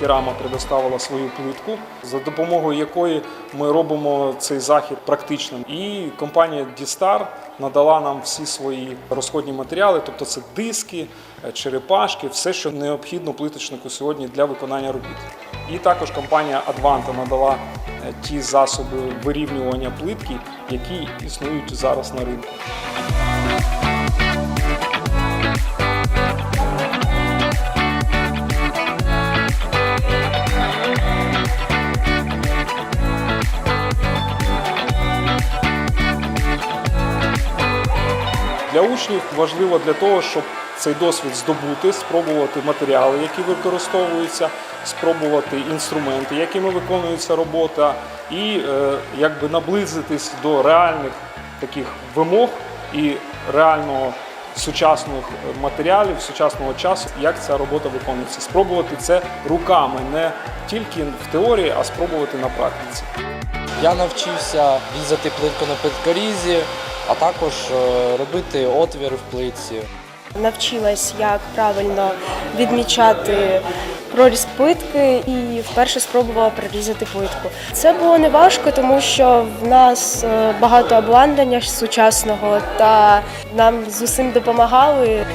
Керама предоставила свою плитку, за допомогою якої ми робимо цей захід практичним. І компанія Дістар надала нам всі свої розходні матеріали, тобто це диски, е, черепашки, все, що необхідно плиточнику сьогодні для виконання робіт. І також компанія Advanta надала е, ті засоби вирівнювання плитки, які існують зараз на ринку. Для учнів важливо для того, щоб цей досвід здобути, спробувати матеріали, які використовуються, спробувати інструменти, якими виконується робота, і е, якби наблизитись до реальних таких вимог і реального сучасних матеріалів, сучасного часу, як ця робота виконується. Спробувати це руками, не тільки в теорії, а спробувати на практиці. Я навчився різати плитку на плиткорізі, а також е, робити отвір в плитці. Навчилась, як правильно відмічати проріз плитки і вперше спробувала прорізати плитку. Це було не важко, тому що в нас е, багато обладнання сучасного та нам з усім допомагали.